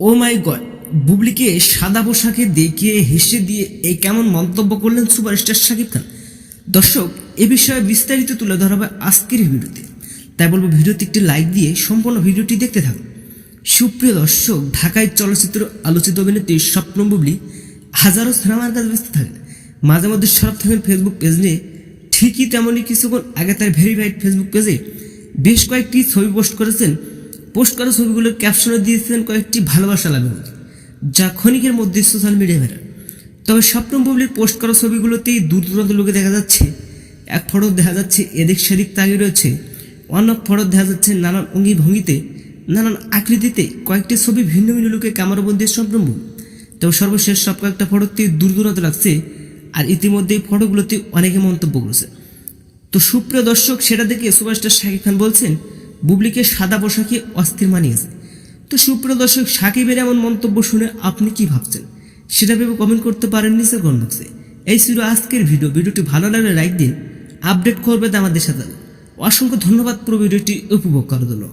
ও মাই god, বুবলিকে সাদা পোশাকে দেখিয়ে হেসে দিয়ে এই কেমন মন্তব্য করলেন সুপারস্টার শাকিব খান? দর্শক, এ বিষয়ে বিস্তারিত তুলে ধরা হবে আজকের ভিডিওতে। তাই বলব, ভিডিওতে একটি লাইক দিয়ে সম্পূর্ণ ভিডিওটি দেখতে থাকুন। সুপ্রিয় দর্শক, ঢাকায় চলচ্চিত্র আলোচিত অভিনেত্রী স্বপ্ন বুবলি হাজারো সিনেমার কাজ ব্যস্ত থাকেন। মাঝে মধ্যে সরব থাকেন ফেসবুক পেজ নিয়ে। ঠিকই তেমনই কিছুক্ষণ আগে তার ভেরিফাইড ফেসবুক পেজে বেশ কয়েকটি ছবি পোস্ট করেছেন পোস্ট করা ছবিগুলোর ক্যাপশনে দিয়েছিলেন কয়েকটি ভালোবাসা লাগে যা ক্ষণিকের মধ্যে সোশ্যাল মিডিয়ায় ভাইরাল। তবে স্বপ্ন বুবলির পোস্ট করা ছবিগুলোতেই দূর দূরান্ত লোকে দেখা যাচ্ছে, এক ফটো দেখা যাচ্ছে এদিক সেদিক তাকিয়ে রয়েছে, অন্য ফটো দেখা যাচ্ছে নানান অঙ্গি ভঙ্গিতে নানান আকৃতিতে কয়েকটি ছবি ভিন্ন ভিন্ন লোকে ক্যামেরাবন্দি স্বপ্ন তবে সর্বশেষ সব কয়েকটা ফটোতে দূর দূরান্ত লাগছে, আর ইতিমধ্যে এই ফটোগুলোতে অনেকে মন্তব্য করেছে। তো সুপ্রিয় দর্শক, সেটা দেখে সুপারস্টার শাকিব খান বলছেন বুবলিকে সাদা পোশাকে অস্থির মানিয়েছে। তো সুপ্রিয় দর্শক, সাকিবের এমন মন্তব্য শুনে আপনি কি ভাবছেন? সেটা ভেবে কমেন্ট করতে পারেন নিচের কমেন্ট এই ছিল আজকের ভিডিও। ভিডিওটি ভালো লাগলে লাইক দিন আপডেট করবে আমাদের সাথে অসংখ্য ধন্যবাদ পুরো ভিডিওটি উপভোগ করার জন্য।